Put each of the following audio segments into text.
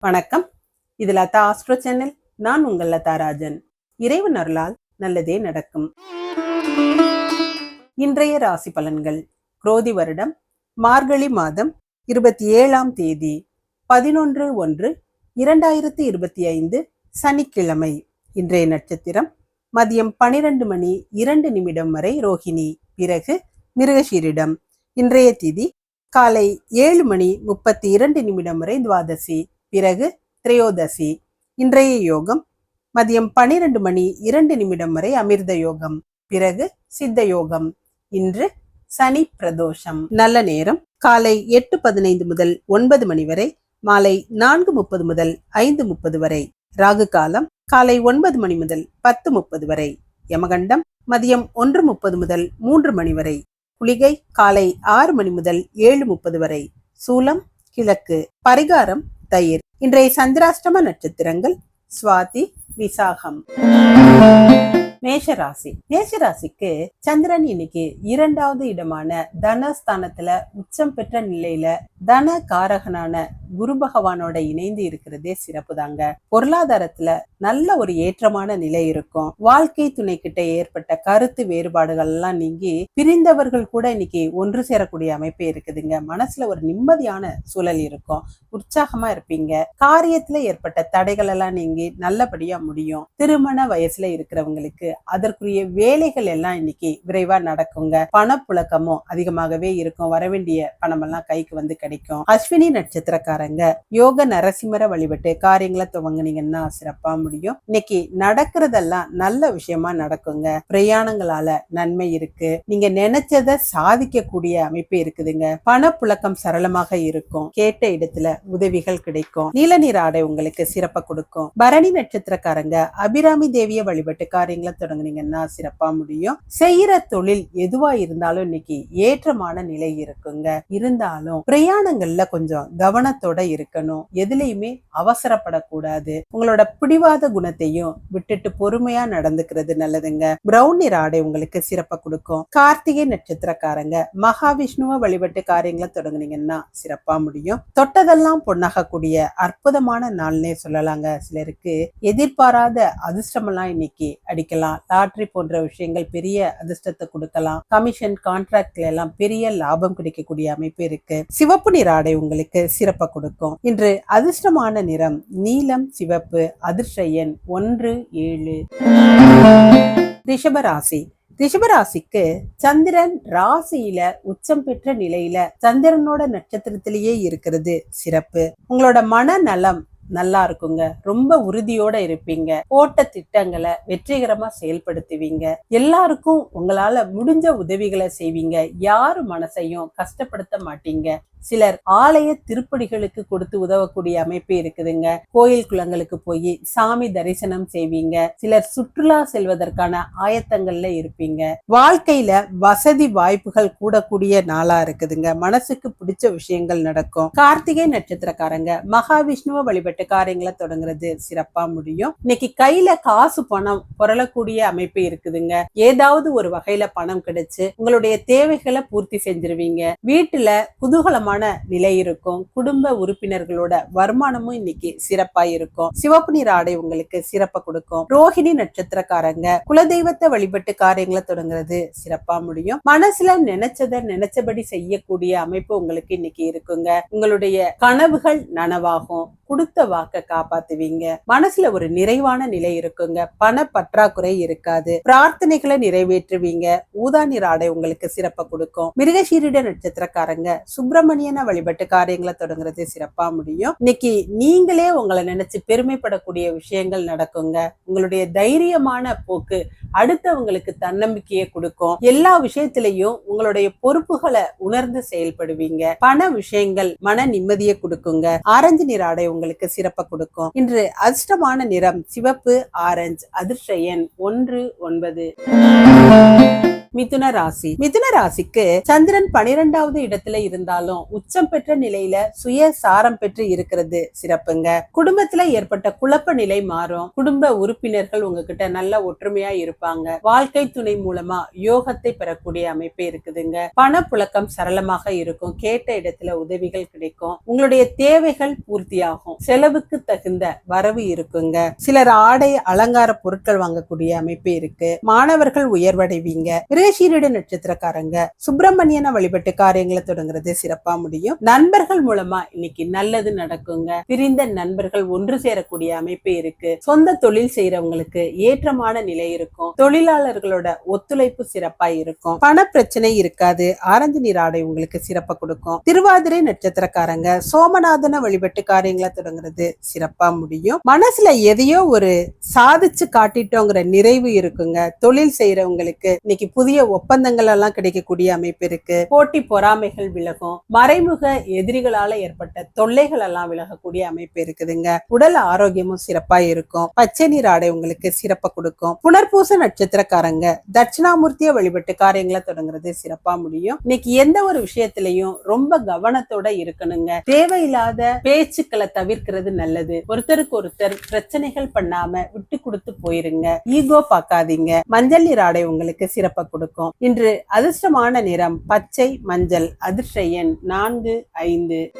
வணக்கம். இது Latha astro channel. நான் உங்கள் லதா ராஜன். இறைவன் அருளால் நல்லதே நடக்கும். இன்றைய ராசி பலன்கள். குரோதி வருடம் மார்கழி மாதம் இருபத்தி ஏழாம் தேதி பதினொன்று ஒன்று இரண்டாயிரத்தி இருபத்தி ஐந்து சனிக்கிழமை. இன்றைய நட்சத்திரம் மதியம் பனிரெண்டு மணி இரண்டு நிமிடம் வரை ரோஹிணி. பிறகு மிருகஷீரிடம் இன்றைய திதி காலை ஏழு மணி முப்பத்தி இரண்டு நிமிடம் வரை துவாதசி. பிறகு திரையோதசி. இன்றைய யோகம் மதியம் பனிரெண்டு மணி இரண்டு நிமிடம் வரை அமிர்த யோகம். பிறகு சித்த யோகம். இன்று சனி பிரதோஷம். நல்ல நேரம். காலை எட்டு பதினைந்து முதல் ஒன்பது மணி வரை மாலை நான்கு முப்பது முதல் ஐந்து முப்பது வரை. ராகு காலம் காலை ஒன்பது மணி முதல் பத்து முப்பது வரை. யமகண்டம் மதியம் ஒன்று முப்பது முதல் மூன்று மணி வரை. குளிகை காலை ஆறு மணி முதல் ஏழு முப்பது வரை. சூலம் கிழக்கு. பரிகாரம் தயிர். இன்றைய சந்திராஷ்டம நட்சத்திரங்கள் சுவாதி விசாகம். மேஷராசி. மேஷராசிக்கு சந்திரன் இன்னைக்கு இரண்டாவது இடமான தனஸ்தானத்துல உச்சம் பெற்ற நிலையில தன காரகனான குரு பகவானோட இணைந்து இருக்கிறதே சிறப்பு தாங்க பொருளாதாரத்துல நல்ல ஒரு ஏற்றமான நிலை இருக்கும். வாழ்க்கை துணை கிட்ட ஏற்பட்ட கருத்து வேறுபாடுகள் எல்லாம் நீங்கி பிரிந்தவர்கள் கூட இன்னைக்கு ஒன்று சேரக்கூடிய அமைப்பு இருக்குதுங்க. மனசுல ஒரு நிம்மதியான சூழல் இருக்கும். உற்சாகமா இருப்பீங்க. காரியத்துல ஏற்பட்ட தடைகள் எல்லாம் நீங்கி நல்லபடியா முடியும். திருமண வயசுல இருக்கிறவங்களுக்கு அதற்குரிய வேலைகள் எல்லாம் இன்னைக்கு விரைவா நடக்குங்க. பணப்புழக்கமும் அதிகமாகவே இருக்கும். வரவேண்டிய பணம் எல்லாம் கைக்கு வந்து கிடைக்கும். அஸ்வினி நட்சத்திரக்காரங்க யோக நரசிம்மர வழிபட்டு காரியங்களை துவங்குனீங்கன்னா சிறப்பா முடியும். இன்னைக்கு நடக்கிறதெல்லாம் நல்ல விஷயமா நடக்குங்க. பிரயாணங்களால நன்மை இருக்கு. நீங்க நினைச்சதை சாதிக்கக்கூடிய அமைப்பு இருக்குதுங்க. பணப்புழக்கம் சரளமாக இருக்கும். கேட்ட இடத்துல உதவிகள் கிடைக்கும். நீல நீர் ஆடை உங்களுக்கு சிறப்பா கொடுக்கும். பரணி நட்சத்திரக்காரங்க அபிராமி தேவிய வழிபட்டு காரியங்களை தொடங்குனீங்கன்னா சிறப்பா முடியும். செய்யற தொழில் எதுவா இருந்தாலும் இன்னைக்கு ஏற்றமான நிலை இருக்குங்க. இருந்தாலும் பிரயாணங்கள்ல கொஞ்சம் கவனத்தோட இருக்கணும். எதுலயுமே அவசரப்படக்கூடாது. உங்களோட பிடிவாத குணத்தையும் விட்டுட்டு பொறுமையா நடந்துக்கிறது நல்லதுங்க. பிரவுன் நிற ஆடை உங்களுக்கு சிறப்பை கொடுக்கும். கார்த்திகை நட்சத்திரக்காரங்க மகாவிஷ்ணுவை வழிபட்டு காரியங்களை தொடங்குனீங்கன்னா சிறப்பா முடியும். தொட்டதெல்லாம் பொன்னாகக்கூடிய அற்புதமான நாள்னே சொல்லலாங்க சிலருக்கு. எதிர்பாராத அதிர்ஷ்டமெல்லாம் இன்னைக்கு அடிக்கலாம். லாட்ரி போன்ற விஷயங்கள் பெரிய அதிர்ஷ்டத்தை கொடுக்கலாம். கமிஷன் கான்ட்ராக்ட்ல எல்லாம் பெரிய லாபம் கிடைக்கக்கூடிய அமைப்பு இருக்கு. சிவப்பு நிற ஆடை உங்களுக்கு சிறப்பை கொடுக்கும். இன்று அதிர்ஷ்டமான நிறம் நீலம் சிவப்பு அதிர்ஷ்ட எண் ஒன்று ஏழு. ரிஷபராசி. ரிஷபராசிக்கு சந்திரன் ராசியில உச்சம் பெற்ற நிலையில சந்திரனோட நட்சத்திரத்திலேயே இருக்கிறது சிறப்பு. உங்களோட மனநலம் நல்லா இருக்குங்க. ரொம்ப உறுதியோட இருப்பீங்க. போட்ட திட்டங்களை வெற்றிகரமா செயல்படுத்துவீங்க. எல்லாருக்கும் உங்களால முடிஞ்ச உதவிகளை செய்வீங்க. யாரு மனசையும் கஷ்டப்படுத்த மாட்டீங்க. சிலர் ஆலய திருப்படிகளுக்கு கொடுத்து உதவக்கூடிய அமைப்பு இருக்குதுங்க. கோயில் குளங்களுக்கு போய் சாமி தரிசனம் செய்வீங்க. சிலர் சுற்றுலா செல்வதற்கான ஆயத்தங்கள்ல இருப்பீங்க. வாழ்க்கையில வசதி வாய்ப்புகள் கூடக்கூடிய நாளா இருக்குதுங்க. மனசுக்கு பிடிச்ச விஷயங்கள் நடக்கும். கார்த்திகை நட்சத்திரக்காரங்க மகாவிஷ்ணுவை வழிபட்டு காரியங்களை தொடங்குறது சிறப்பா முடியும். இன்னைக்கு கையில காசு பணம் புரளக்கூடிய அமைப்பு இருக்குதுங்க. ஏதாவது ஒரு வகையில பணம் கிடைச்சு உங்களுடைய தேவைகளை பூர்த்தி செஞ்சிருவீங்க. வீட்டுல குதூகலமான நிலை இருக்கும். குடும்ப உறுப்பினர்களோட வருமானமும் இன்னைக்கு சிறப்பா இருக்கும் சிவப்பு நிற ஆடை உங்களுக்கு சிறப்பை கொடுக்கும். ரோஹிணி நட்சத்திரக்காரங்க குலதெய்வத்தை வழிபட்டு காரியங்களை தொடங்குறது சிறப்பா முடியும். மனசுல நினைச்சத நினைச்சபடி செய்யக்கூடிய அமைப்பு உங்களுக்கு இன்னைக்கு இருக்குங்க. உங்களுடைய கனவுகள் நனவாகும். கொடுத்த வாக்க காப்பாத்துவீங்க. மனசுல ஒரு நிறைவான நிலை இருக்குங்க. பண பற்றாக்குறை இருக்காது. பிரார்த்தனைகளை நிறைவேற்றுவீங்க. ஊதா நிற ஆடை உங்களுக்கு சிறப்பை கொடுக்கும். மிருகசீரிட நட்சத்திரக்காரங்க சுப்பிரமணியனை வழிபட்டு காரியங்களை தொடங்குறது சிறப்பா முடியும். இன்னைக்கு நீங்களே உங்களை நினைச்சு பெருமைப்படக்கூடிய விஷயங்கள் நடக்குங்க. உங்களுடைய தைரியமான போக்கு அடுத்தவங்களுக்கு தன்னம்பிக்கையை கொடுக்கும். எல்லா விஷயத்திலையும் உங்களுடைய பொறுப்புகளை உணர்ந்து செயல்படுவீங்க. பண விஷயங்கள் மன நிம்மதியை கொடுக்குங்க. ஆரஞ்சு நிற ஆடை உங்களுக்கு சிறப்பை கொடுக்கும். இன்று அதிர்ஷ்டமான நிறம் சிவப்பு ஆரஞ்சு அதிர்ஷ்ட எண் ஒன்று ஒன்பது. மிதுன ராசி. மிதுன ராசிக்கு சந்திரன் பனிரெண்டாவது இடத்துல இருந்தாலும் உச்சம் பெற்ற நிலையில சுய சாரம் பெற்று இருக்கிறது. சிறப்புங்க. குடும்பத்துல ஏற்பட்ட குழப்ப நிலை மாறும். குடும்ப உறுப்பினர்கள் உங்ககிட்ட நல்ல ஒற்றுமையா இருப்பாங்க. வாழ்க்கை துணை மூலமா யோகத்தை பெறக்கூடிய அமைப்பு இருக்குதுங்க. பணப்புழக்கம் சரளமாக இருக்கும். கேட்ட இடத்துல உதவிகள் கிடைக்கும். உங்களுடைய தேவைகள் பூர்த்தியாகும். செலவுக்கு தகுந்த வரவு இருக்குங்க. சிலர் ஆடை அலங்கார பொருட்கள் வாங்கக்கூடிய அமைப்பு இருக்கு. மாணவர்கள் உயர்வடைவீங்க. ரிஷீரிட நட்சத்திரக்காரங்க சுப்பிரமணியனை வழிபட்டு காரியங்களை தொடங்குறது சிறப்பா முடியும். நண்பர்கள் மூலமா இன்னைக்கு நல்லது நடக்குங்க. பிரிந்த நண்பர்கள் ஒன்று சேரக்கூடிய அமைப்பு இருக்கு. சொந்த தொழில் செய்யறவங்களுக்கு ஏற்றமான நிலை இருக்கும். தொழிலாளர்களோட ஒத்துழைப்பு சிறப்பா இருக்கும். பண பிரச்சனை இருக்காது. ஆரஞ்சு நீர் ஆடை உங்களுக்கு சிறப்பா கொடுக்கும். திருவாதிரை நட்சத்திரக்காரங்க சோமநாதனை வழிபட்டு காரியங்களை தொடங்குறது சிறப்பா முடியும். மனசுல எதையோ ஒரு சாதிச்சு காட்டிட்டோங்கிற நிறைவு இருக்குங்க. தொழில் செய்யறவங்களுக்கு இன்னைக்கு புதிய ஒப்பந்தங்கள் எல்லாம் கிடைக்கக்கூடிய அமைப்பு இருக்கு. போட்டி பொறாமைகள் விலகும். மறைமுக எதிரிகளால ஏற்பட்ட தொல்லைகள் எல்லாம் விலகக்கூடிய அமைப்பு இருக்குதுங்க. உடல் ஆரோக்கியமும் சிறப்பா இருக்கும். பச்சை நீர் ஆடை உங்களுக்கு சிறப்பா கொடுக்கும். புனர்பூச நட்சத்திரக்காரங்க தட்சிணாமூர்த்திய வழிபட்டு காரியங்களை தொடங்குறது சிறப்பா முடியும். இன்னைக்கு எந்த ஒரு விஷயத்திலையும் ரொம்ப கவனத்தோட இருக்கணுங்க. தேவையில்லாத பேச்சுக்களை தவிர்க்கிறது நல்லது. ஒருத்தருக்கு ஒருத்தர் பிரச்சனைகள் பண்ணாம விட்டு கொடுத்து போயிருங்க. ஈகோ பார்க்காதீங்க. மஞ்சள் நீர் ஆடை உங்களுக்கு சிறப்பா கொடுக்கும். இன்று அதிர்ஷ்டமான நிறம் பச்சை மஞ்சள் அதிர்ஷ்ட எண் நான்கு ஐந்து.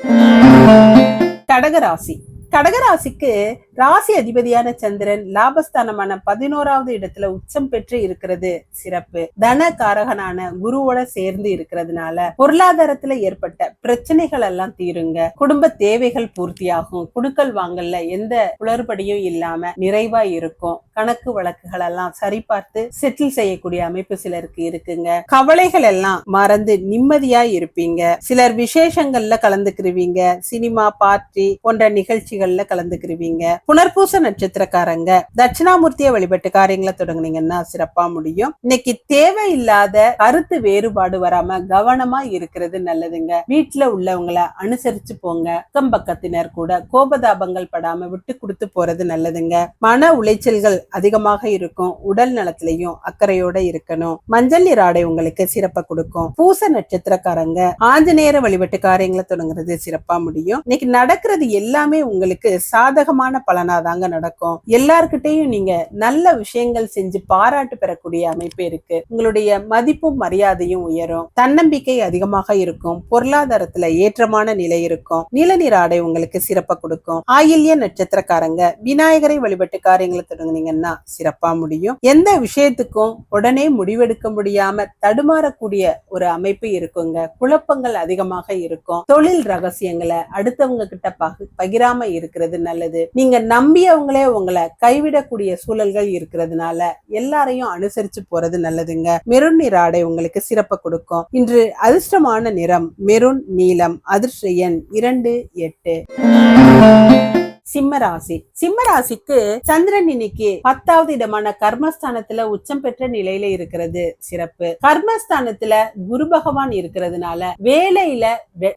கடகராசி. கடகராசிக்கு ராசி அதிபதியான சந்திரன் லாபஸ்தானமான பதினோராவது இடத்துல உச்சம் பெற்று இருக்கிறது. சிறப்பு. தன காரகனான குருவோட சேர்ந்து இருக்கிறதுனால பொருளாதாரத்துல ஏற்பட்ட பிரச்சனைகள் எல்லாம் தீருங்க. குடும்ப தேவைகள் பூர்த்தியாகும். குடுக்கல் வாங்கல்ல எந்த குளறுபடியும் இல்லாம நிறைவா இருக்கும். கணக்கு வழக்குகள் எல்லாம் சரிபார்த்து செட்டில் செய்யக்கூடிய அமைப்பு சிலருக்கு இருக்குங்க. கவலைகள் எல்லாம் மறந்து நிம்மதியா இருப்பீங்க. சிலர் விசேஷங்கள்ல கலந்துக்கிருவீங்க. சினிமா பார்ட்டி போன்ற நிகழ்ச்சிகள்ல கலந்துக்கிருவீங்க. புனர்பூச நட்சத்திரக்காரங்க தட்சிணாமூர்த்தியை வழிபட்டு காரியங்களை தொடங்குனீங்கன்னா சிறப்பா முடியும். இன்னைக்கு தேவையில்லாத கருத்து வேறுபாடு வராம கவனமா இருக்கிறது நல்லதுங்க. வீட்டுல உள்ளவங்கள அனுசரிச்சு போங்க. அக்கம் பக்கத்தினர் கூட கோபதாபங்கள் படாம விட்டு கொடுத்து போறது நல்லதுங்க. மன உளைச்சல்கள் அதிகமாக இருக்கும். உடல் நலத்திலையும் அக்கறையோட இருக்கணும். மஞ்சள் நீர் ஆடை உங்களுக்கு சிறப்பா கொடுக்கும். பூச நட்சத்திரக்காரங்க ஆஞ்சநேயர வழிபட்டு காரியங்களை தொடங்குறது சிறப்பா முடியும். இன்னைக்கு நடக்கிறது எல்லாமே உங்களுக்கு சாதகமான பலனா தாங்க நடக்கும். எல்லார்கிட்டையும் நீங்க நல்ல விஷயங்கள் செஞ்சு பாராட்டு பெறக்கூடிய அமைப்பு இருக்கு. உங்களுடைய மதிப்பும் மரியாதையும் உயரும். தன்னம்பிக்கை அதிகமாக இருக்கும். பொருளாதாரத்துல ஏற்றமான நிலை இருக்கும். நீலநீர் ஆடை உங்களுக்கு சிறப்பா கொடுக்கும். ஆயில்ய நட்சத்திரக்காரங்க விநாயகரை வழிபட்டு காரியங்களை தொடங்குனீங்கன்னா சிறப்பா முடியும். எந்த விஷயத்துக்கும் உடனே முடிவெடுக்க முடியாம தடுமாறக்கூடிய ஒரு அமைப்பு இருக்குங்க. குழப்பங்கள் அதிகமாக இருக்கும். தொழில் ரகசியங்களை அடுத்தவங்க கிட்ட பகிராம இருக்கிறது நல்லது. நீங்க நம்பியவங்களே உங்களை கைவிடக்கூடிய சூழல்கள் இருக்கிறதுனால எல்லாரையும் அனுசரிச்சு போறது நல்லதுங்க. மெருன் நிற ஆடை உங்களுக்கு சிறப்பு கொடுக்கும். இன்று அதிர்ஷ்டமான நிறம் மெருன் நீலம் அதிர்ஷ்ட எண் இரண்டு எட்டு. சிம்மராசி. சிம்மராசிக்கு சந்திரன் இன்னைக்கு பத்தாவது இடமான கர்மஸ்தானத்துல உச்சம் பெற்ற நிலையில இருக்கிறது. சிறப்பு. கர்மஸ்தானத்துல குரு பகவான் இருக்கிறதுனால வேலையில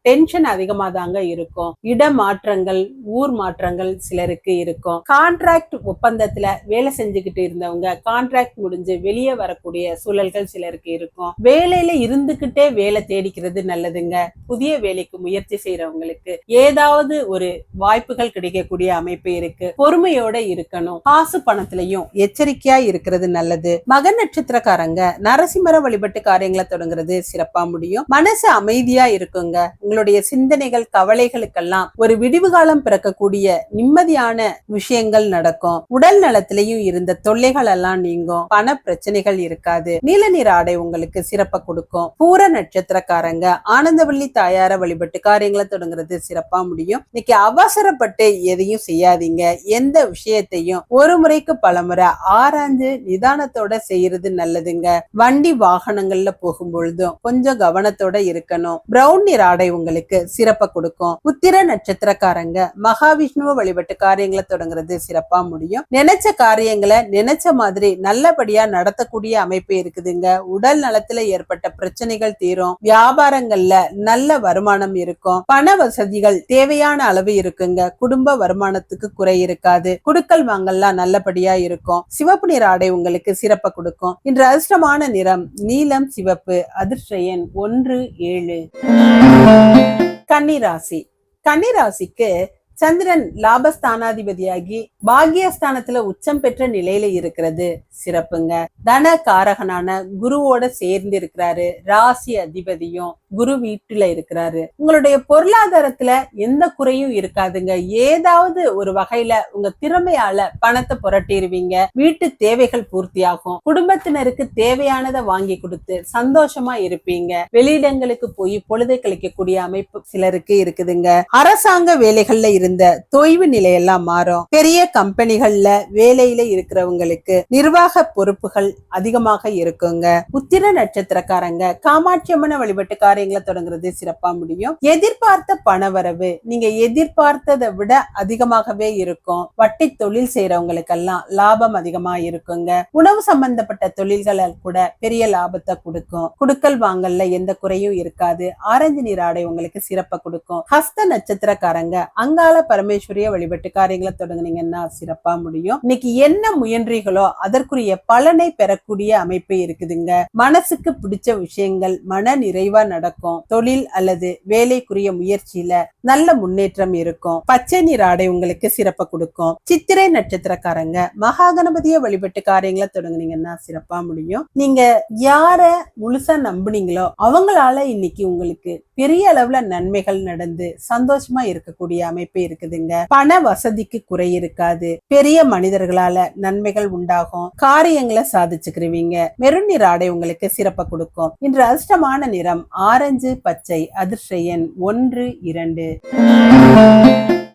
டென்ஷன் அதிகமா தாங்க இருக்கும். இடமாற்றங்கள் ஊர் மாற்றங்கள் சிலருக்கு இருக்கும். கான்ட்ராக்ட் ஒப்பந்தத்துல வேலை செஞ்சுக்கிட்டு இருந்தவங்க கான்ட்ராக்ட் முடிஞ்சு வெளியே வரக்கூடிய சூழல்கள் சிலருக்கு இருக்கும். வேலையில இருந்துகிட்டே வேலை தேடிக்கிறது நல்லதுங்க. புதிய வேலைக்கு முயற்சி செய்யறவங்களுக்கு ஏதாவது ஒரு வாய்ப்புகள் கிடைக்கக்கூடிய அமைப்பு இருக்கு. பொறுமையோட இருக்கணும். காசு பணத்திலையும் எச்சரிக்கையா இருக்கிறது நல்லது. மக நட்சத்திரக்காரங்க நரசிம்மர வழிபட்டு காரியங்களை தொடங்குறது சிறப்பா முடியும். மனசு அமைதியா இருக்குங்க. உங்களுடைய சிந்தனைகள் கவலைகளுக்கெல்லாம் ஒரு விடிவு காலம் பிறக்கக்கூடிய நிம்மதியான விஷயங்கள் நடக்கும். உடல் நலத்திலையும் இருந்த தொல்லைகள் எல்லாம் நீங்கும். பண பிரச்சனைகள் இருக்காது. நீல நிற ஆடை உங்களுக்கு சிறப்ப கொடுக்கும். பூர நட்சத்திரக்காரங்க ஆனந்தவள்ளி தாயார வழிபட்டு காரியங்களை தொடங்குறது சிறப்பா முடியும். இன்னைக்கு அவசரப்பட்டு எதையும் செய்யாதீங்க. எந்த விஷயத்தையும் ஒரு முறைக்கு பலமுறை ஆராய்ஞ்சு நிதானத்தோட செய்யறது நல்லதுங்க. வண்டி வாகனங்கள்ல போகும் பொழுதும் கொஞ்சம் கவனத்தோட இருக்கணும். பிரவுன் நிற ஆடை உங்களுக்கு சிறப்ப கொடுக்கும். உத்திர நட்சத்திரக்காரங்க மகாவிஷ்ணுவை வழிபட்டு காரியங்களை தொடங்குறது சிறப்பா முடியும். நினைச்ச காரியங்களை நினைச்ச மாதிரி நல்லபடியா நடத்தக்கூடிய அமைப்பு இருக்குதுங்க. உடல் நலத்துல ஏற்பட்ட பிரச்சனைகள் தீரும். வியாபாரங்கள்ல நல்ல வருமானம் இருக்கும். பண வசதிகள் தேவையான அளவு இருக்குங்க. குடும்ப வருமானம் வருமானத்துக்கு குறை இருக்காது. குடுக்கல் வாங்கல்லாம் நல்லபடியா இருக்கும். சிவப்பு நிற ஆடை உங்களுக்கு சிறப்ப கொடுக்கும். இன்று அதிர்ஷ்டமான நிறம் நீலம் சிவப்பு அதிர்ஷ்ட எண் ஒன்று ஏழு. கன்னிராசி கன்னிராசிக்கு சந்திரன் லாபஸ்தானாதிபதியாகி பாக்கியஸ்தானத்துல உச்சம் பெற்ற நிலையில இருக்கிறது. சிறப்புங்க. தன காரகனான குருவோட சேர்ந்து இருக்கிறாரு. ராசி அதிபதியும் குரு வீட்டுல இருக்கிறாரு. உங்களுடைய பொருளாதாரத்துல எந்த குறையும் இருக்காதுங்க. ஏதாவது ஒரு வகையில உங்க திறமையால பணத்தை புரட்டிடுவீங்க வீட்டு தேவைகள் பூர்த்தியாகும். குடும்பத்தினருக்கு தேவையானதை வாங்கி கொடுத்து சந்தோஷமா இருப்பீங்க. வெளியிடங்களுக்கு போய் பொழுதை கழிக்கக்கூடிய அமைப்பு சிலருக்கு இருக்குதுங்க. அரசாங்க வேலைகள்ல இருந்து தொய்வு நிலையெல்லாம் மாறும். பெரிய கம்பெனிகள்ல வேலையில இருக்கிறவங்களுக்கு நிர்வாக பொறுப்புகள் அதிகமாக இருக்குங்க. உத்திர நட்சத்திரக்காரங்க காமாட்சி அம்மனை வழிபட்டு காரியங்களை தொடங்குறது சிறப்பா முடியும். எதிர்பார்த்த பணவரவு நீங்க எதிர்பார்த்ததை விட அதிகமாகவே இருக்கும். வட்டி தொழில் செய்யறவங்களுக்கெல்லாம் லாபம் அதிகமா இருக்குங்க. உணவு சம்பந்தப்பட்ட தொழில்கள் கூட பெரிய லாபத்தை கொடுக்கும். குடுக்கல் வாங்கல்ல எந்த குறையும் இருக்காது. ஆரஞ்சு நீர் ஆடை உங்களுக்கு சிறப்பை கொடுக்கும். ஹஸ்த நட்சத்திரக்காரங்க அங்காள பரமேஸ்வரிய வழிபட்டு காரியங்களை தொடங்குனீங்கன்னா சிறப்பா முடியும். இன்னைக்கு என்ன முயன்றீங்களோ அதற்குரிய பலனை பெறக்கூடிய அமைப்பு இருக்குதுங்க. மனசுக்கு பிடிச்ச விஷயங்கள் மன நிறைவா நடக்கும். தொழில் அல்லது வேலைக்குரிய முயற்சியில நல்ல முன்னேற்றம் இருக்கும். பச்சை நீர் ஆடை உங்களுக்கு சிறப்பை கொடுக்கும். சித்திரை நட்சத்திரக்காரங்க மகா கணபதிய வழிபட்டு காரியங்களை தொடங்குனீங்கன்னா சிறப்பா முடியும். நீங்க யார முழுசா நம்புனீங்களோ அவங்களால இன்னைக்கு உங்களுக்கு பெரிய அளவுல நன்மைகள் நடந்து சந்தோஷமா இருக்கக்கூடிய அமைப்பு இருக்குதுங்க? பண வசதிக்கு குறை இருக்காது. பெரிய மனிதர்களால நன்மைகள் உண்டாகும். காரியங்களை சாதிச்சுக்கிருவீங்க. மெருன் நிற ஆடை உங்களுக்கு சிறப்பை கொடுக்கும். இன்று அதிர்ஷ்டமான நிறம் ஆரஞ்சு பச்சை அதிர்ஷ்ட எண் ஒன்று இரண்டு.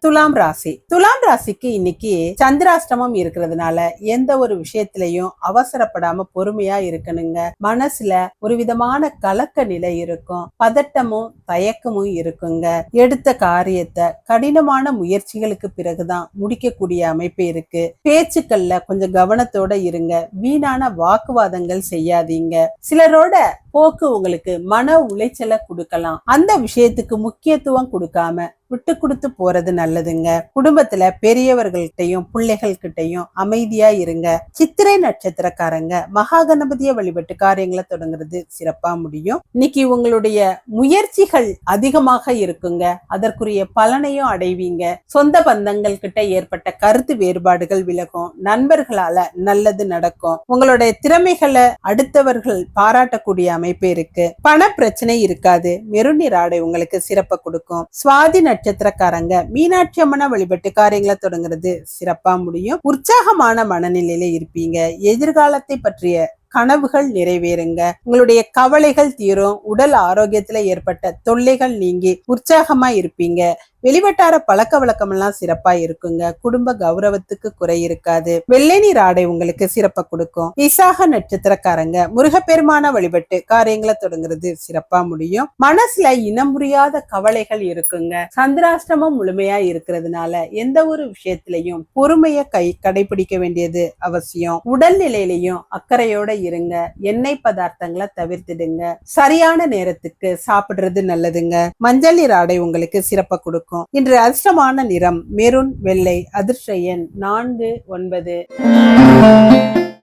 துலாம் ராசி. துலாம் ராசிக்கு இன்னைக்கு சந்திராஷ்டமம் இருக்கிறதுனால எந்த ஒரு விஷயத்திலையும் அவசரப்படாம பொறுமையா இருக்கணுங்க. மனசுல ஒரு விதமான கலக்க நிலை இருக்கும். பதட்டமும் தயக்கமும் இருக்குங்க. எடுத்த காரியத்தை கடினமான முயற்சிகளுக்கு பிறகுதான் முடிக்கக்கூடிய அமைப்பு இருக்கு. பேச்சுக்கள்ல கொஞ்சம் கவனத்தோட இருங்க. வீணான வாக்குவாதங்கள் செய்யாதீங்க. சிலரோட போக்கு உங்களுக்கு மன உளைச்சலை கொடுக்கலாம். அந்த விஷயத்துக்கு முக்கியத்துவம் கொடுக்காம விட்டு கொடுத்து போறது நல்லதுங்க. குடும்பத்துல பெரியவர்கள்கிட்டயும் பிள்ளைகள் கிட்டயும் அமைதியா இருங்க. சித்திரை நட்சத்திரக்காரங்க மகா கணபதிய வழிபட்டு காரியங்களை தொடங்குறது சிறப்பா முடியும். இன்னைக்கு உங்களுடைய முயற்சிகள் அதிகமாக இருக்குங்க. அதற்குரிய பலனையும் அடைவீங்க. சொந்த பந்தங்கள் கிட்ட ஏற்பட்ட கருத்து வேறுபாடுகள் விலகும். நண்பர்களால நல்லது நடக்கும். உங்களுடைய திறமைகளை அடுத்தவர்கள் பாராட்டக்கூடிய அமைப்பு இருக்கு. பண பிரச்சனை இருக்காது மெருநீர் ஆடை உங்களுக்கு சிறப்பை கொடுக்கும். சுவாதி நட்சத்திரக்காரங்க மீனாட்சி அம்மன வழிபட்டு காரியங்களை தொடங்குறது சிறப்பா முடியும். உற்சாகமான மனநிலையில இருப்பீங்க. எதிர்காலத்தை பற்றிய கனவுகள் நிறைவேறுங்க. உங்களுடைய கவலைகள் தீரும். உடல் ஆரோக்கியத்துல ஏற்பட்ட தொல்லைகள் நீங்கி உற்சாகமா இருப்பீங்க. வெளிவட்டார பழக்க வழக்கம் எல்லாம் சிறப்பா இருக்குங்க. குடும்ப கௌரவத்துக்கு குறை இருக்காது. வெள்ளை நீர் ஆடை உங்களுக்கு சிறப்பை கொடுக்கும். விசாக நட்சத்திரக்காரங்க முருகப்பெருமான வழிபட்டு காரியங்களை தொடங்குறது சிறப்பா முடியும். மனசுல இனம் புரியாத கவலைகள் இருக்குங்க. சந்திராஷ்டமம் முழுமையா இருக்கிறதுனால எந்த ஒரு விஷயத்திலையும் பொறுமைய கை கடைபிடிக்க வேண்டியது அவசியம். உடல் நிலையிலையும் அக்கறையோட இருங்க. எண்ணெய் பதார்த்தங்களை தவிர்த்துடுங்க. சரியான நேரத்துக்கு சாப்பிடுறது நல்லதுங்க. மஞ்சள் நீர் ஆடை உங்களுக்கு சிறப்பை கொடுக்கும். இன்று அதிர்ஷ்டமான நிறம் மெருன் வெள்ளை அதிர்ஷ்ட எண் நான்கு ஒன்பது.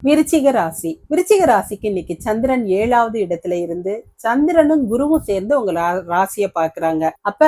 விருச்சிக ராசி. விருச்சிக ராசிக்கு இன்னைக்கு சந்திரன் ஏழாவது இடத்துல இருந்து சந்திரனும் குருவும் சேர்ந்து உங்க ராசியை பாக்குறாங்க அப்ப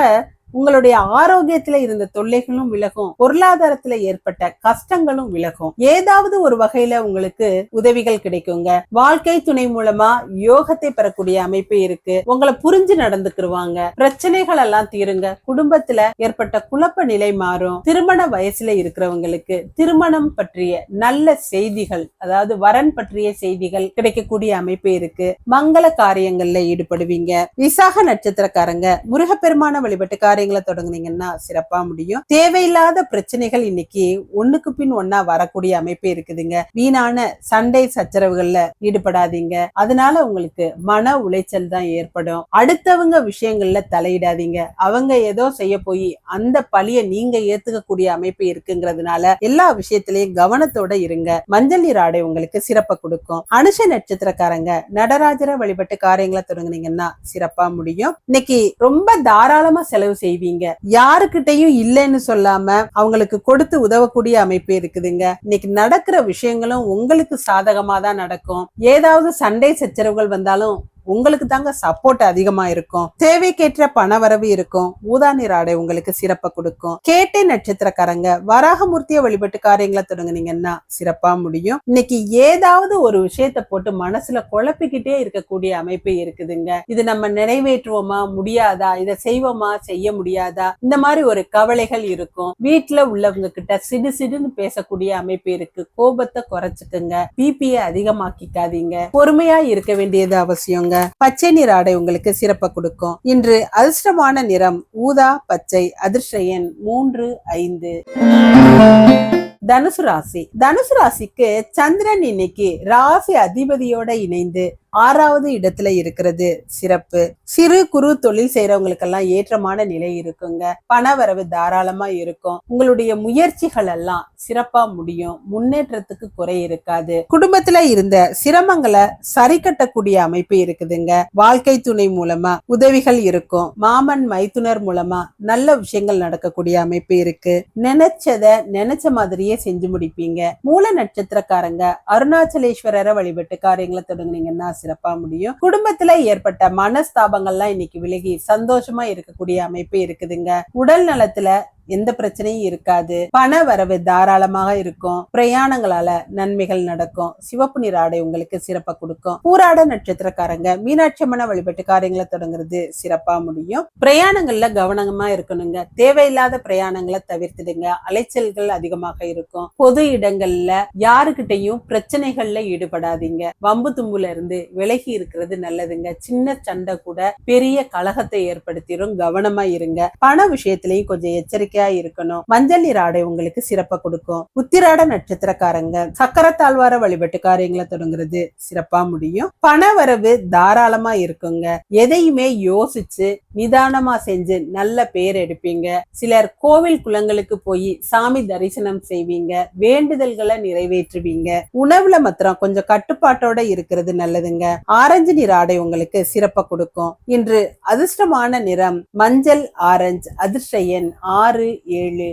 உங்களுடைய ஆரோக்கியத்துல இருந்த தொல்லைகளும் விலகும் பொருளாதாரத்துல ஏற்பட்ட கஷ்டங்களும் விலகும். ஏதாவது ஒரு வகையில உங்களுக்கு உதவிகள் கிடைக்குங்க. வாழ்க்கை துணை மூலமா யோகத்தை பெறக்கூடிய அமைப்பு இருக்கு. உங்களை புரிஞ்சு நடந்துக்குருவாங்க. பிரச்சனைகள் எல்லாம் தீருங்க. குடும்பத்துல ஏற்பட்ட குழப்ப நிலை மாறும். திருமண வயசுல இருக்கிறவங்களுக்கு திருமணம் பற்றிய நல்ல செய்திகள் அதாவது வரன் பற்றிய செய்திகள் கிடைக்கக்கூடிய அமைப்பு இருக்கு. மங்கள காரியங்கள்ல ஈடுபடுவீங்க. விசாக நட்சத்திரக்காரங்க முருகப்பெருமான வழிபட்டுக்கார காரியங்களை தொடங்குனீங்கன்னா சிறப்பா முடியும். தேவையில்லாத பிரச்சனைகள் இன்னைக்கு ஒண்ணுக்கு பின் ஒன்னா வரக்கூடிய அமைப்பு இருக்குதுங்க. வீணான சண்டை சச்சரவுகள்ல ஈடுபடாதீங்க. அதனால உங்களுக்கு மன உளைச்சல் தான் ஏற்படும். அடுத்தவங்க விஷயங்கள்ல தலையிடாதீங்க. அவங்க ஏதோ செய்ய போய் அந்த பழிய நீங்க ஏத்துக்கக்கூடிய அமைப்பு இருக்குங்கிறதுனால எல்லா விஷயத்திலயும் கவனத்தோட இருங்க. மஞ்சள் நீர் ஆடை உங்களுக்கு சிறப்பை கொடுக்கும். அனுஷ நட்சத்திரக்காரங்க நடராஜரை வழிபட்டு காரியங்களை தொடங்குனீங்கன்னா சிறப்பா முடியும். இன்னைக்கு ரொம்ப தாராளமா செலவு செய்வீங்க. யாருக்கிட்டையும் இல்லைன்னு சொல்லாம அவங்களுக்கு கொடுத்து உதவக்கூடிய அமைப்பு இருக்குதுங்க. இன்னைக்கு நடக்கிற விஷயங்களும் உங்களுக்கு சாதகமா தான் நடக்கும். ஏதாவது சண்டை சச்சரவுகள் வந்தாலும் உங்களுக்கு தாங்க சப்போர்ட் அதிகமா இருக்கும். தேவைக்கேற்ற பணவரவு இருக்கும். ஊதா நிற ஆடை உங்களுக்கு சிறப்பை கொடுக்கும். கேட்டை நட்சத்திரக்காரங்க வராகமூர்த்திய வழிபட்டு காரியங்களை தொடங்குனீங்கன்னா சிறப்பா முடியும். இன்னைக்கு ஏதாவது ஒரு விஷயத்த போட்டு மனசுல குழப்பிக்கிட்டே இருக்கக்கூடிய அமைப்பு இருக்குதுங்க. இது நம்ம நிறைவேற்றுவோமா முடியாதா? இதை செய்வோமா செய்ய முடியாதா? இந்த மாதிரி ஒரு கவலைகள் இருக்கும். வீட்டுல உள்ளவங்க கிட்ட சிடு சிடுன்னு பேசக்கூடிய அமைப்பு இருக்கு. கோபத்தை குறைச்சிக்கங்க. பிபியை அதிகமாக்கிக்காதீங்க. பொறுமையா இருக்க வேண்டியது அவசியங்க. பச்சை நிற ஆடை உங்களுக்கு சிறப்பை கொடுக்கும். இன்று அதிர்ஷ்டமான நிறம் ஊதா பச்சை அதிர்ஷ்ட எண் மூன்று ஐந்து. தனுசு ராசி. தனுசு ராசிக்கு சந்திரன் இன்னைக்கு ராசி அதிபதியோட இணைந்து ஆறாவது இடத்துல இருக்கிறது. சிறப்பு. சிறு குறு தொழில் செய்யறவங்களுக்கெல்லாம் ஏற்றமான நிலை இருக்குங்க. பணவரவு தாராளமா இருக்கும். உங்களுடைய முயற்சிகள் எல்லாம் சிறப்பா முடியும். முன்னேற்றத்துக்கு குறை இருக்காது. குடும்பத்துல இருந்த சிரமங்களை சரி கட்டக்கூடிய அமைப்பு இருக்குதுங்க. வாழ்க்கை துணை மூலமா உதவிகள் இருக்கும். மாமன் மைத்துனர் மூலமா நல்ல விஷயங்கள் நடக்கக்கூடிய அமைப்பு இருக்கு. நினைச்சத நினைச்ச மாதிரியே செஞ்சு முடிப்பீங்க. மூல நட்சத்திரக்காரங்க அருணாச்சலேஸ்வரரை வழிபட்டு காரியங்களை தொடங்குனீங்கன்னா சிறப்பா முடியும். குடும்பத்துல ஏற்பட்ட மனஸ்தாபங்கள்லாம் இன்னைக்கு விலகி சந்தோஷமா இருக்கக்கூடிய அமைப்பு இருக்குதுங்க. உடல் நலத்துல எந்த பிரச்சனையும் இருக்காது. பண வரவு தாராளமாக இருக்கும். பிரயாணங்களால நன்மைகள் நடக்கும். சிவப்பு நிற ஆடை உங்களுக்கு சிறப்பா கொடுக்கும். பூராட நட்சத்திரக்காரங்க மீனாட்சி அம்மனை வழிபட்டு காரியங்களை தொடங்குறது சிறப்பா முடியும். பிரயாணங்கள்ல கவனமா இருக்கணுங்க. தேவையில்லாத பிரயாணங்களை தவிர்த்துடுங்க. அலைச்சல்கள் அதிகமாக இருக்கும். பொது இடங்கள்ல யாருக்கிட்டையும் பிரச்சனைகள்ல ஈடுபடாதீங்க. வம்பு தும்புல இருந்து விலகி இருக்கிறது நல்லதுங்க. சின்ன சண்டை கூட பெரிய கலகத்தை ஏற்படுத்திடும் கவனமா இருங்க. பண விஷயத்திலையும் கொஞ்சம் எச்சரிக்கை எச்சரிக்கையா இருக்கணும். மஞ்சள் நீர் ஆடை உங்களுக்கு சிறப்பா கொடுக்கும். உத்திராட நட்சத்திரக்காரங்க சக்கரத்தாழ்வார வழிபட்டு காரியங்களை தொடங்குறது சிறப்பா முடியும். பண வரவு தாராளமா இருக்குங்க. எதையுமே யோசிச்சு நிதானமா செஞ்சு நல்ல பேர் எடுப்பீங்க. சிலர் கோவில் குளங்களுக்கு போய் சாமி தரிசனம் செய்வீங்க. வேண்டுதல்களை நிறைவேற்றுவீங்க. உணவுல மாத்திரம் கொஞ்சம் கட்டுப்பாட்டோட இருக்கிறது நல்லதுங்க. ஆரஞ்சு நிற ஆடை உங்களுக்கு சிறப்பா கொடுக்கும். இன்று அதிர்ஷ்டமான நிறம் மஞ்சள் ஆரஞ்சு அதிர்ஷ்ட எண் ஆறு ஏழு.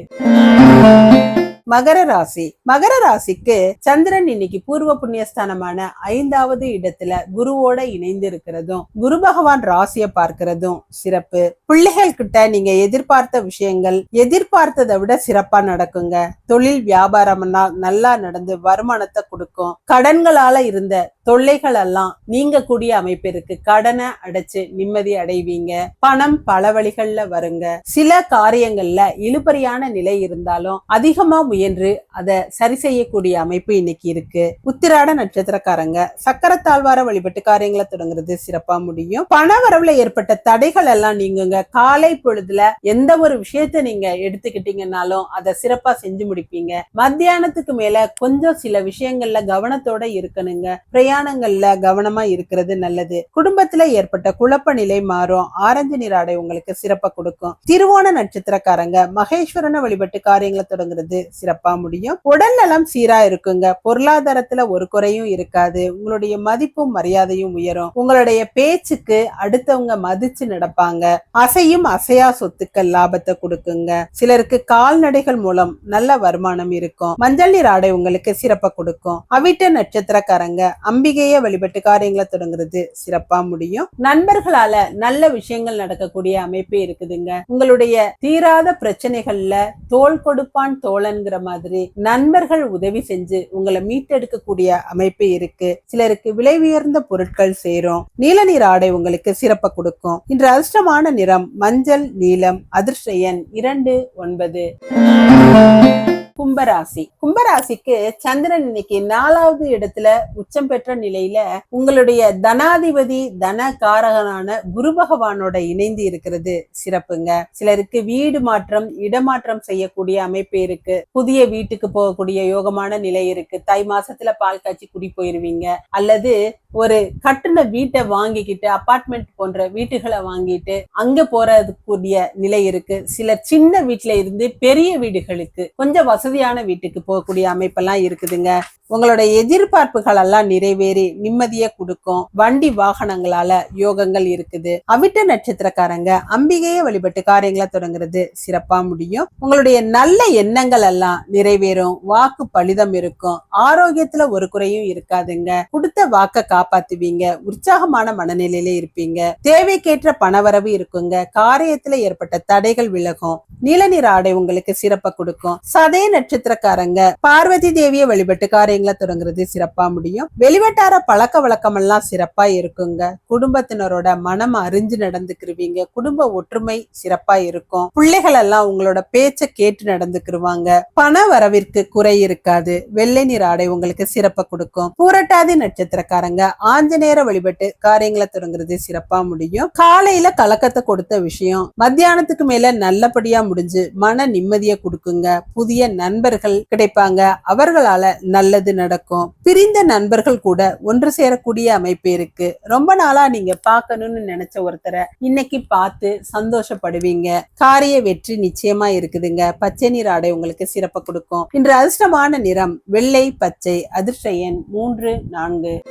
மகர ராசி. மகர ராசிக்கு சந்திரன் இன்னைக்கு பூர்வ புண்ணியஸ்தானமான ஐந்தாவது இடத்துல குருவோட இணைந்து இருக்கிறதும் குரு பகவான் ராசியை பார்க்கிறதும் சிறப்பு. பிள்ளைகள் கிட்ட நீங்க எதிர்பார்த்த விஷயங்கள் எதிர்பார்த்ததை விட சிறப்பா நடக்குங்க. தொழில் வியாபாரம்னா நல்லா நடந்து வருமானத்தை கொடுக்கும். கடன்களால இருந்த தொல்லைகள் எல்லாம் நீங்க கூடிய அமைப்பு இருக்கு கடனை அடைச்சு நிம்மதி அடைவீங்க. பணம் பல வழிகள்ல வருங்க. சில காரியங்கள்ல இழுபறியான நிலை இருந்தாலும் அதிகமா முயன்று அதை சரி செய்யக்கூடிய அமைப்பு இன்னைக்கு இருக்கு. உத்திராட நட்சத்திரக்காரங்க சக்கரத்தாழ்வார வழிபட்டு காரியங்களை தொடங்குறது சிறப்பா முடியும். பண வரவுல ஏற்பட்ட தடைகள் எல்லாம் நீங்குங்க. காலை பொழுதுல எந்த ஒரு விஷயத்த நீங்க எடுத்துக்கிட்டீங்கன்னாலும் அதை சிறப்பா செஞ்சு முடிப்பீங்க. மத்தியானத்துக்கு மேல கொஞ்சம் சில விஷயங்கள்ல கவனத்தோட இருக்கணுங்க. பிரயாணங்கள்ல கவனமா இருக்கிறது நல்லது. குடும்பத்துல ஏற்பட்ட குழப்ப நிலை மாறும். ஆரஞ்சு நிற ஆடை உங்களுக்கு சிறப்பா கொடுக்கும். திருவோண நட்சத்திரக்காரங்க மகேஸ்வரனை வழிபட்டு காரியங்களை தொடங்குறது சிறப்பா முடியும். உடல் நலம் சீரா இருக்குங்க. பொருளாதாரத்துல ஒரு குறையும் இருக்காது. உங்களுடைய மதிப்பும் மரியாதையும் உயரும். உங்களுடைய பேச்சுக்கு அடுத்தவங்க மதிச்சு நடப்பாங்க. அசையும் அசையா சொத்துக்கள் லாபத்தை கொடுக்குங்க. சிலருக்கு கால்நடைகள் மூலம் நல்ல வருமானம் இருக்கும். மஞ்சள் நீர் ஆடை உங்களுக்கு சிறப்பா கொடுக்கும். அவிட்ட நட்சத்திரக்காரங்க அம்பிகைய வழிபட்டு காரியங்களை தொடங்குறது சிறப்பா முடியும். நண்பர்களால நல்ல விஷயங்கள் நடக்கக்கூடிய அமைப்பு இருக்குதுங்க. உங்களுடைய தீராத பிரச்சனைகள்ல தோல் கொடுப்பான் தோழன்கிற மாதிரி நண்பர்கள் உதவி செஞ்சு உங்களை மீட்டெடுக்கக்கூடிய அமைப்பு இருக்கு. சிலருக்கு விலை உயர்ந்த பொருட்கள் சேரும். நீல நீர் ஆடை உங்களுக்கு சிறப்ப கொடுக்கும். இன்று அதிர்ஷ்டமான நிறம் மஞ்சள் நீலம் அதிர்ஷ்ட எண் இரண்டு ஒன்பது. கும்பராசி. கும்பராசிக்கு சந்திரன் இன்னைக்கு நாலாவது இடத்துல உச்சம் பெற்ற நிலையில உங்களுடைய தனாதிபதி தன காரகனான குரு பகவானோட இணைந்து இருக்கிறது. சிறப்புங்க. சிலருக்கு வீடு மாற்றம் இடமாற்றம் செய்யக்கூடிய அமைப்பு இருக்கு. புதிய வீட்டுக்கு போகக்கூடிய யோகமான நிலை இருக்கு. தை மாசத்துல பால் காய்ச்சி குடி போயிருவீங்க. அல்லது ஒரு கட்டுன வீட்டை வாங்கிக்கிட்டு அபார்ட்மெண்ட் போன்ற வீட்டுகளை வாங்கிட்டு அங்க போறதுக்குரிய நிலை இருக்கு. சிலர் சின்ன வீட்டுல இருந்து பெரிய வீடுகளுக்கு கொஞ்சம் வசதியான வீட்டுக்கு போகக்கூடிய அமைப்பெல்லாம் இருக்குதுங்க. உங்களுடைய எதிர்பார்ப்புகள் எல்லாம் நிறைவேறி நிம்மதியை கொடுக்கும். வண்டி வாகனங்களால யோகங்கள் இருக்குது. அவிட்ட நட்சத்திரக்காரங்க அம்பிகையை வழிபட்டு காரியங்களை தொடங்குறது சிறப்பா முடியும். உங்களுடைய நல்ல எண்ணங்கள் எல்லாம் நிறைவேறும். வாக்கு பலிதம் இருக்கும். ஆரோக்கியத்துல ஒரு குறையும் இருக்காதுங்க. கொடுத்த வாக்க காப்பாத்துவீங்க. உற்சாகமான மனநிலையில இருப்பீங்க. தேவைக்கேற்ற பணவரவு இருக்குங்க. காரியத்துல ஏற்பட்ட தடைகள் விலகும். நீலநிற ஆடை உங்களுக்கு சிறப்பை கொடுக்கும். சதய நட்சத்திரக்காரங்க பார்வதி தேவியை வழிபட்டு காரியங்கள் தொடங்குறது சிறப்பா முடியும். வெளிவட்டார பழக்க வழக்கம் எல்லாம் சிறப்பா இருக்குங்க. குடும்பத்தினரோட மனம் அறிஞ்சு நடந்துக்கிருவீங்க. குடும்ப ஒற்றுமை சிறப்பா இருக்கும். பிள்ளைகள் எல்லாம் உங்களோட பேச்ச கேட்டு நடந்துக்கிருவாங்க. பண வரவிற்கு குறை இருக்காது. வெள்ளை நிற ஆடை உங்களுக்கு சிறப்பை கொடுக்கும். பூரட்டாதி நட்சத்திரக்காரங்க ஆஞ்சநேயர வழிபட்டு காரியங்களை தொடங்குறது சிறப்பா முடியும். காலையில கலக்கத்தை கொடுத்த விஷயம் மத்தியானத்துக்கு மேல நல்லபடியா முடிஞ்சு மன நிம்மதியை கொடுக்குங்க. புதிய நண்பர்கள் கிடைப்பாங்க. அவர்களால நல்லது நடக்கும். பிரிந்த நண்பர்கள் கூட ஒன்று சேரக்கூடிய அமைப்பு இருக்கு. ரொம்ப நாளா நீங்க பார்க்கணும்னு நினைச்ச ஒருத்தரை இன்னைக்கு பார்த்து சந்தோஷப்படுவீங்க. காரிய வெற்றி நிச்சயமா இருக்குதுங்க. பச்சை நிற ஆடை உங்களுக்கு சிறப்பு கொடுக்கும். இன்று அதிர்ஷ்டமான நிறம் வெள்ளை பச்சை அதிர்ஷ்ட எண் மூன்று நான்கு.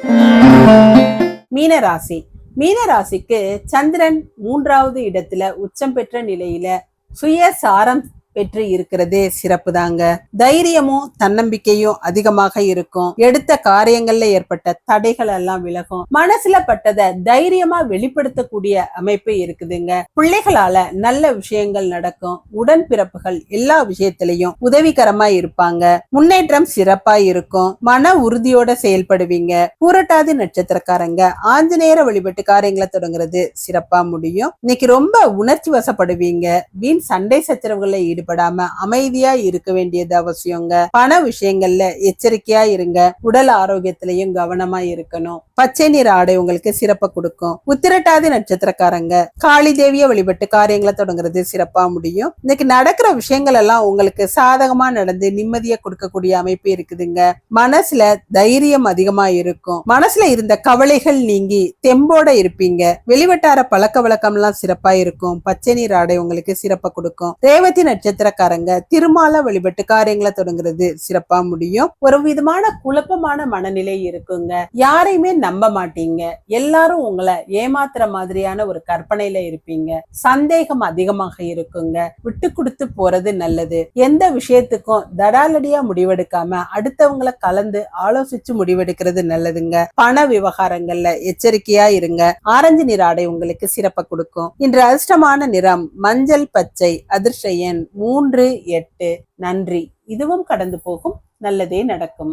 மீனராசி. மீனராசிக்கு சந்திரன் மூன்றாவது இடத்துல உச்சம் பெற்ற நிலையில சுய சாரம் பெற்று இருக்கிறதே சிறப்பு தாங்க தைரியமும் தன்னம்பிக்கையும் அதிகமாக இருக்கும். எடுத்த காரியங்கள்ல ஏற்பட்ட தடைகள் எல்லாம் விலகும். மனசுல பட்டதை தைரியமா வெளிப்படுத்தக்கூடிய அமைப்பு இருக்குதுங்க. பிள்ளைகளால நல்ல விஷயங்கள் நடக்கும். உடன் பிறப்புகள் எல்லா விஷயத்திலையும் உதவிகரமா இருப்பாங்க. முன்னேற்றம் சிறப்பா இருக்கும். மன உறுதியோட செயல்படுவீங்க. பூரட்டாதி நட்சத்திரக்காரங்க ஆஞ்சநேயர வழிபட்டு காரியங்களை தொடங்குறது சிறப்பா முடியும். இன்னைக்கு ரொம்ப உணர்ச்சி வசப்படுவீங்க. வீண் சண்டை சச்சரவுகள்ல ஈடுபடாம அமைதியா இருக்க வேண்டியது அவசியங்க. பண விஷயங்கள்ல எச்சரிக்கையா இருங்க. உடல் ஆரோக்கியத்திலையும் கவனமா இருக்கணும். பச்சை நிற ஆடை உங்களுக்கு சிறப்பை கொடுக்கும். உத்திரட்டாதி நட்சத்திரக்காரங்க காளி தேவிய வழிபட்டு காரியங்களை தொடங்குறது சிறப்பா முடியும். இன்னைக்கு நடக்கிற விஷயங்கள் எல்லாம் உங்களுக்கு சாதகமா நடந்து நிம்மதியை கொடுக்கக்கூடிய அமைப்பு இருக்குதுங்க. மனசுல தைரியம் அதிகமா இருக்கும். மனசுல இருந்த கவலைகள் நீங்கி தெம்போட இருப்பீங்க. வெளிவட்டார பழக்க வழக்கம் எல்லாம் சிறப்பா இருக்கும். பச்சை நீர் ஆடை உங்களுக்கு சிறப்பை கொடுக்கும். ரேவதி நட்சத்திரக்காரங்க திருமால வழிபட்டு காரியங்களை தொடங்குறது சிறப்பா முடியும். ஒரு விதமான குழப்பமான மனநிலை இருக்குங்க. யாரையுமே நம்ப மாட்டீங்க. எல்லாரும் உங்களை ஏமாத்துற மாதிரியான ஒரு கற்பனையில இருப்பீங்க. சந்தேகம் அதிகமாக இருக்குங்க. விட்டு கொடுத்து போறது நல்லது. எந்த விஷயத்துக்கும் தடாலடியா முடிவெடுக்காம அடுத்தவங்களை கலந்து ஆலோசிச்சு முடிவெடுக்கிறது நல்லதுங்க. பண விவகாரங்கள்ல எச்சரிக்கையா இருங்க. ஆரஞ்சு நிற ஆடை உங்களுக்கு சிறப்பை கொடுக்கும். இன்று அதிர்ஷ்டமான நிறம் மஞ்சள் பச்சை அதிர்ஷயன் மூன்று எட்டு. நன்றி. இதுவும் கடந்து போகும். நல்லதே நடக்கும்.